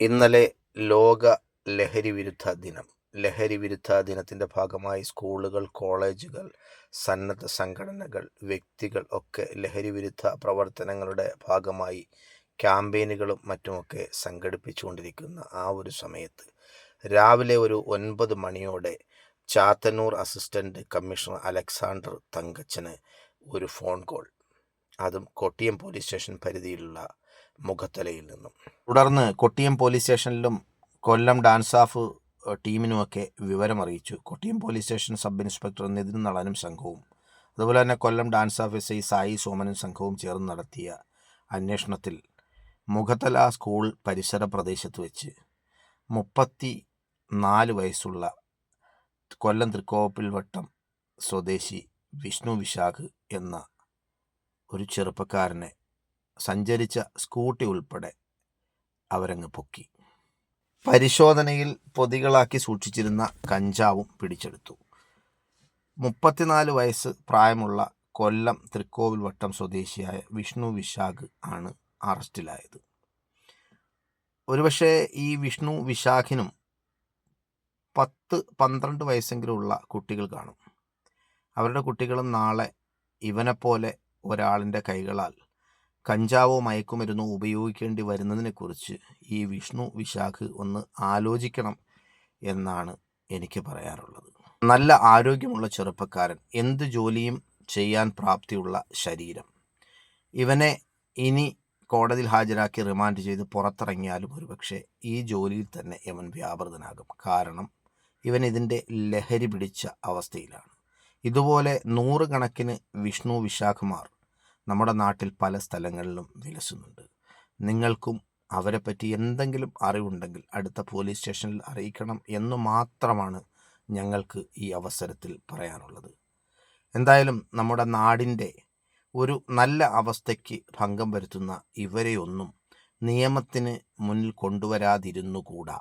ഇന്നലെ ലോക ലഹരി വിരുദ്ധ ദിനം. ലഹരി വിരുദ്ധ ദിനത്തിന്റെ ഭാഗമായി സ്കൂളുകൾ കോളേജുകൾ സന്നദ്ധ സംഘടനകൾ വ്യക്തികൾ ഒക്കെ ലഹരി വിരുദ്ധ പ്രവർത്തനങ്ങളുടെ ഭാഗമായി ക്യാമ്പയിനുകളും മറ്റുമൊക്കെ സംഘടിപ്പിച്ചുകൊണ്ടിരിക്കുന്ന ആ ഒരു സമയത്ത് രാവിലെ ഒരു ഒൻപത് മണിയോടെ ചാത്തന്നൂർ അസിസ്റ്റന്റ് കമ്മീഷണർ അലക്സാണ്ടർ തങ്കച്ചന് ഒരു ഫോൺ കോൾ. അതും കൊട്ടിയം പോലീസ് സ്റ്റേഷൻ പരിധിയിലുള്ള മുഖത്തലയിൽ നിന്നും. തുടർന്ന് കൊട്ടിയം പോലീസ് സ്റ്റേഷനിലും കൊല്ലം ഡാൻസ് ഓഫ് ടീമിനുമൊക്കെ വിവരമറിയിച്ചു. Kottiyam police station sub inspector Nithin നളനും സംഘവും അതുപോലെ തന്നെ Kollam dance of S I Sai സോമനും സംഘവും ചേർന്ന് നടത്തിയ അന്വേഷണത്തിൽ മുഖത്തല സ്കൂൾ പരിസര പ്രദേശത്ത് വെച്ച് മുപ്പത്തി നാല് വയസ്സുള്ള കൊല്ലം തൃക്കോപ്പിൽ വട്ടം സ്വദേശി വിഷ്ണു വിശാഖ് എന്ന ഒരു ചെറുപ്പക്കാരനെ സഞ്ചരിച്ച സ്കൂട്ടി ഉൾപ്പെടെ അവരങ്ങ് പൊക്കി. പരിശോധനയിൽ പൊതികളാക്കി സൂക്ഷിച്ചിരുന്ന കഞ്ചാവും പിടിച്ചെടുത്തു. മുപ്പത്തിനാല് വയസ്സ് പ്രായമുള്ള കൊല്ലം തൃക്കോവിൽ വട്ടം സ്വദേശിയായ വിഷ്ണു വിശാഖ് ആണ് അറസ്റ്റിലായത്. ഒരുപക്ഷെ ഈ വിഷ്ണു വിശാഖിനും പത്ത് പന്ത്രണ്ട് വയസ്സെങ്കിലും ഉള്ള കുട്ടികൾ കാണും. അവരുടെ കുട്ടികളും നാളെ ഇവനെപ്പോലെ ഒരാളിന്റെ കൈകളാൽ. കഞ്ചാവോ മയക്കുമരുന്നോ ഉപയോഗിക്കേണ്ടി വരുന്നതിനെക്കുറിച്ച് ഈ വിഷ്ണു വിശാഖ് ഒന്ന് ആലോചിക്കണം എന്നാണ് എനിക്ക് പറയാറുള്ളത്. നല്ല ആരോഗ്യമുള്ള ചെറുപ്പക്കാരൻ എന്ത് ജോലിയും ചെയ്യാൻ പ്രാപ്തിയുള്ള ശരീരം. ഇവനെ ഇനി കോടതിയിൽ ഹാജരാക്കി റിമാൻഡ് ചെയ്ത് പുറത്തിറങ്ങിയാലും ഒരുപക്ഷെ ഈ ജോലിയിൽ തന്നെ ഇവൻ വ്യാപൃതനാകും. കാരണം ഇവൻ ഇതിന്റെ ലഹരി പിടിച്ച അവസ്ഥയിലാണ്. ഇതുപോലെ നൂറുകണക്കിന് വിഷ്ണു വിശാഖമാർ നമ്മുടെ നാട്ടിൽ പല സ്ഥലങ്ങളിലും വിലസുന്നുണ്ട്. നിങ്ങൾക്കും അവരെപ്പറ്റി എന്തെങ്കിലും അറിവുണ്ടെങ്കിൽ അടുത്ത പോലീസ് സ്റ്റേഷനിൽ അറിയിക്കണം എന്ന് മാത്രമാണ് ഞങ്ങൾക്ക് ഈ അവസരത്തിൽ പറയാനുള്ളത്. എന്തായാലും നമ്മുടെ നാടിന്റെ ഒരു നല്ല അവസ്ഥയ്ക്ക് ഭംഗം വരുത്തുന്ന ഇവരെയൊന്നും നിയമത്തിന് മുന്നിൽ കൊണ്ടുവരാതിരുന്നുകൂടാ.